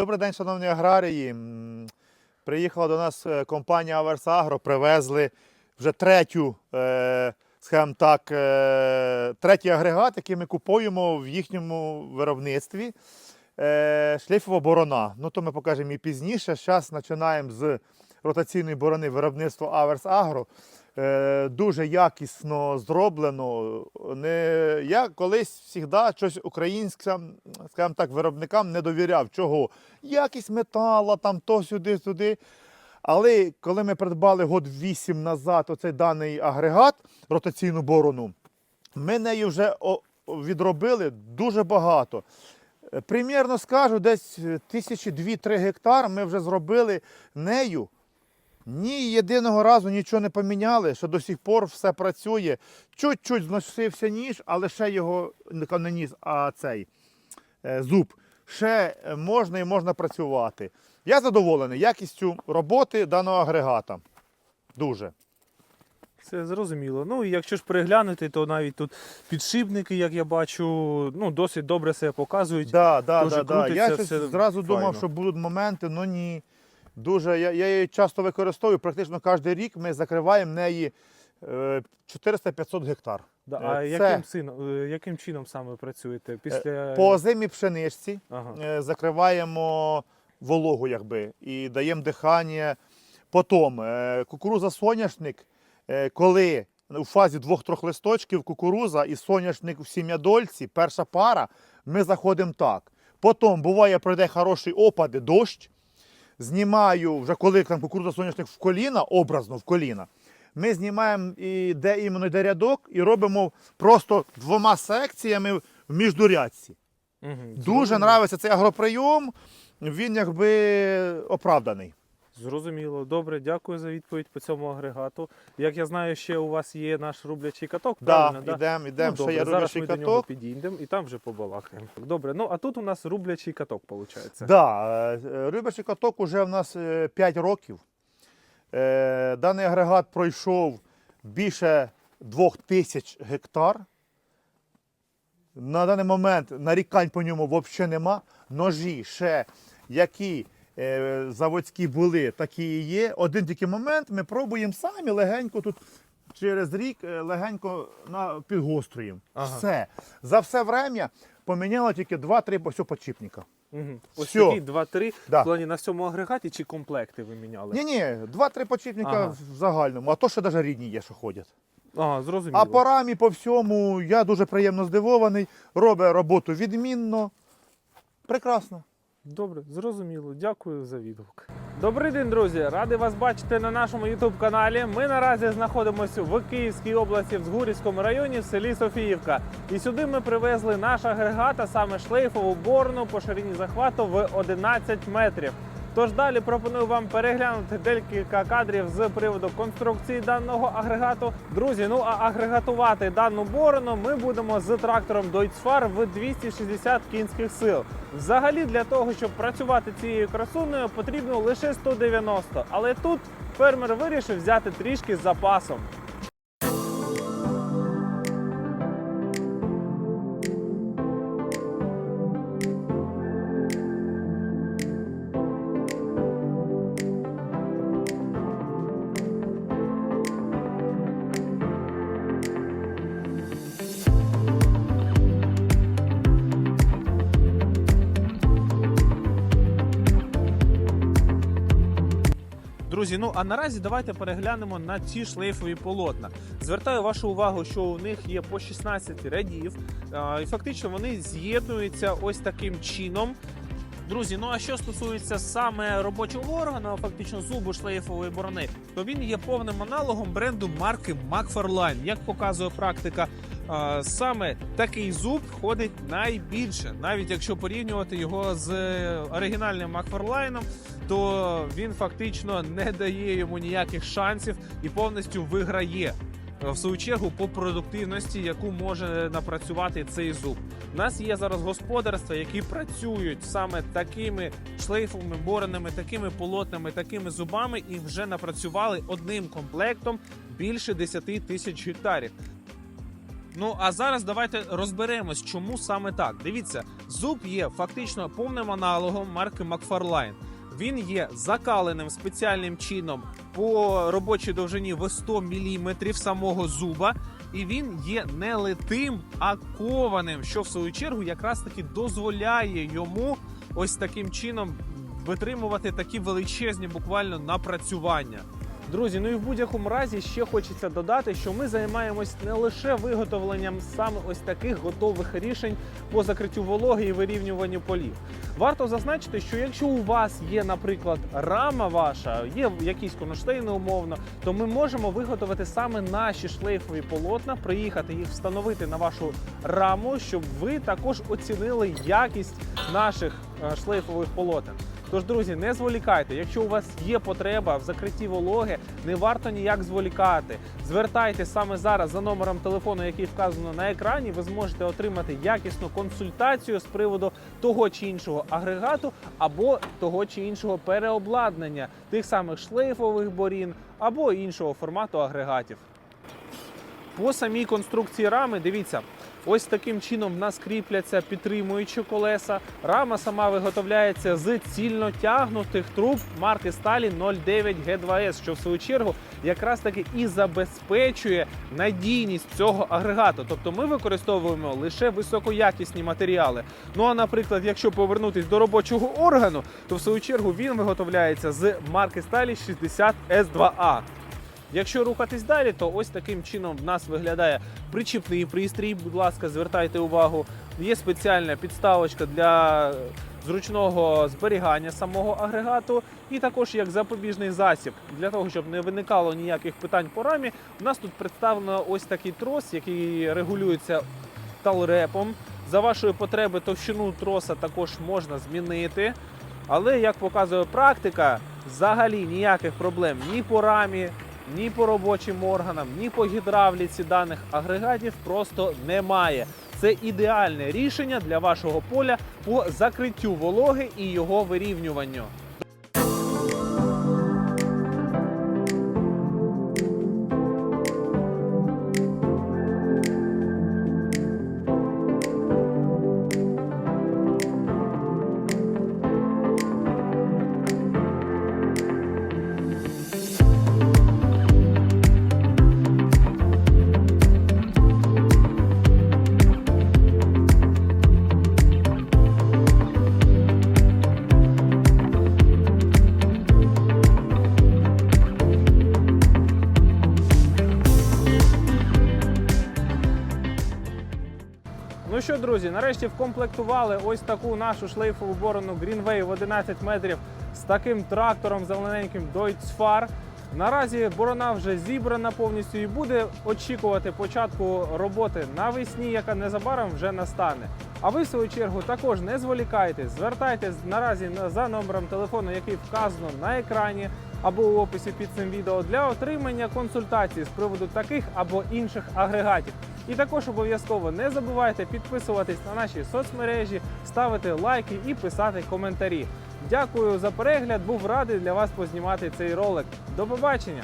Добрий день, шановні аграрії. Приїхала до нас е, компанія Аверсагро, привезли вже третю, е, скажімо так, е, третій агрегат, який ми купуємо в їхньому виробництві. Шліфова борона. Ну, то ми покажемо і пізніше. Зараз починаємо з ротаційної борони виробництва Аверс Агро. Е, дуже якісно зроблено. Не, я колись завжди щось українським, скажімо так, виробникам не довіряв. Чого? Якість метала, там то сюди, сюди. Але коли ми придбали год 8 назад оцей даний агрегат, ротаційну борону, ми нею вже відробили дуже багато. Е, Примірно скажу, десь е, тисячі дві-три гектар ми вже зробили нею. Ні єдиного разу нічого не поміняли, що до сих пор все працює. Чуть-чуть зносився ніж, але ще його не ніж, а цей е, зуб. Ще е, можна і можна працювати. Я задоволений якістю роботи даного агрегата. Дуже. Це зрозуміло. Ну і якщо ж переглянути, то навіть тут підшипники, як я бачу, ну досить добре себе показують. Да, да, Дуже да, да. Я щось зразу думав, що будуть моменти, але ні. Дуже, я, я її часто використовую, практично кожен рік ми закриваємо неї е, 400-500 гектар. Да, Е, а це- яким, сином, е, яким чином саме працюєте? Після... По озимій пшеничці Ага. е, закриваємо вологу, якби, і даємо дихання. Потім е, кукуруза соняшник, е, коли у фазі двох-трьох листочків кукуруза і соняшник в сім'ядольці, перша пара, ми заходимо так. Потім буває, пройде хороший опади, дощ. Знімаю, вже коли там кукуруза соняшник в коліна, образно в коліна. Ми знімаємо і де іменно йде рядок і робимо просто двома секціями в міждурядці. Угу, Дуже нравиться подобається цей агроприйом. Він якби оправданий. Зрозуміло. Добре, дякую за відповідь по цьому агрегату. Як я знаю, ще у вас є наш рублячий каток, правильно? Да, ідемо, ідемо. Ну, ще добре, є зараз ми до нього підійдемо і там вже побалакаємо. Добре, ну а тут у нас рублячий каток, виходить. Да, е, рибачий каток уже в нас 5 років. Е, Даний агрегат пройшов більше 2000 гектар. На даний момент нарікань по ньому взагалі нема. Ножі ще які е, заводські були, такі і є. Один тільки момент ми пробуємо самі легенько тут через рік е, легенько на, підгострюємо. Ага. Все. За все время поміняло тільки 2-3 ось подшипника. Угу. Ось такі два-три Да. в плані на всьому агрегаті чи комплекти ви міняли? Ні, ні, два-три подшипника Ага. в загальному, а то ще навіть рідні є, що ходять. Ага, зрозуміло. А по рамі, по всьому, я дуже приємно здивований. Робить роботу відмінно. Прекрасно. Добре, зрозуміло. Дякую за відгук. Добрий день, друзі! Радий вас бачити на нашому ютуб-каналі. Ми наразі знаходимося в Київській області, в Згурівському районі, в селі Софіївка. І сюди ми привезли наш агрегат, а саме шлейфову борну по ширині захвату в 11 метрів. Тож далі пропоную вам переглянути декілька кадрів з приводу конструкції даного агрегату. Друзі, ну а агрегатувати дану борону ми будемо з трактором Deutzfahr в 260 кінських сил. Взагалі для того, щоб працювати цією красунею, потрібно лише 190. Але тут фермер вирішив взяти трішки з запасом. Друзі, ну а наразі давайте переглянемо на ці шлейфові полотна. Звертаю вашу увагу, що у них є по 16 рядів, і фактично вони з'єднуються ось таким чином. Друзі, ну а що стосується саме робочого органу, фактично зубу шлейфової борони, то він є повним аналогом бренду марки McFarlane. Як показує практика, саме такий зуб ходить найбільше, навіть якщо порівнювати його з оригінальним McFarlane, то він фактично не дає йому ніяких шансів і повністю виграє. В свою чергу по продуктивності, яку може напрацювати цей зуб. У нас є зараз господарства, які працюють саме такими шлейфовими бореними, такими полотнами, такими зубами, і вже напрацювали одним комплектом більше 10 тисяч гектарів. Ну а зараз давайте розберемось, чому саме так. Дивіться, Зуб є фактично повним аналогом марки Макфарлайн. Він є закаленим спеціальним чином по робочій довжині в 100 мм самого зуба, і він є не литим, а кованим, що в свою чергу якраз таки дозволяє йому ось таким чином витримувати такі величезні буквально напрацювання. Друзі, ну і в будь-якому разі ще хочеться додати, що ми займаємось не лише виготовленням саме ось таких готових рішень по закриттю вологи і вирівнюванню полів. Варто зазначити, що якщо у вас є, наприклад, рама ваша, є якісь конштейни умовно, то ми можемо виготовити саме наші шлейфові полотна, приїхати їх встановити на вашу раму, щоб ви також оцінили якість наших е, шлейфових полотен. Тож, друзі, не зволікайте. Якщо у вас є потреба в закритті вологи, не варто ніяк зволікати. Звертайте саме зараз за номером телефону, який вказано на екрані. Ви зможете отримати якісну консультацію з приводу того чи іншого агрегату або того чи іншого переобладнання тих самих шлейфових борін або іншого формату агрегатів. По самій конструкції рами, дивіться, ось таким чином в нас кріпляться підтримуючі колеса. Рама сама виготовляється з цільно тягнутих труб марки сталі 09 G2S, що в свою чергу якраз таки і забезпечує надійність цього агрегату. Тобто ми використовуємо лише високоякісні матеріали. Ну а наприклад, якщо повернутись до робочого органу, то в свою чергу він виготовляється з марки сталі 60 S2A. Якщо рухатись далі, то ось таким чином в нас виглядає причіпний пристрій. Будь ласка, звертайте увагу. Є спеціальна підставочка для зручного зберігання самого агрегату, і також як запобіжний засіб для того, щоб не виникало ніяких питань по рамі. У нас тут представлено ось такий трос, який регулюється талрепом. За вашої потреби товщину троса також можна змінити. Але як показує практика, взагалі ніяких проблем ні по рамі, ні по робочим органам, ні по гідравліці даних агрегатів просто немає. Це ідеальне рішення для вашого поля по закриттю вологи і його вирівнюванню. Що, друзі, нарешті вкомплектували ось таку нашу шлейфову борону Greenway в 11 метрів з таким трактором зелененьким Deutz-Fahr. Наразі борона вже зібрана повністю і буде очікувати початку роботи навесні, яка незабаром вже настане. А ви, в свою чергу, також не зволікайте, звертайтесь наразі за номером телефону, який вказано на екрані або у описі під цим відео для отримання консультацій з приводу таких або інших агрегатів. І також обов'язково не забувайте підписуватись на наші соцмережі, ставити лайки і писати коментарі. Дякую за перегляд. Був радий для вас познімати цей ролик. До побачення!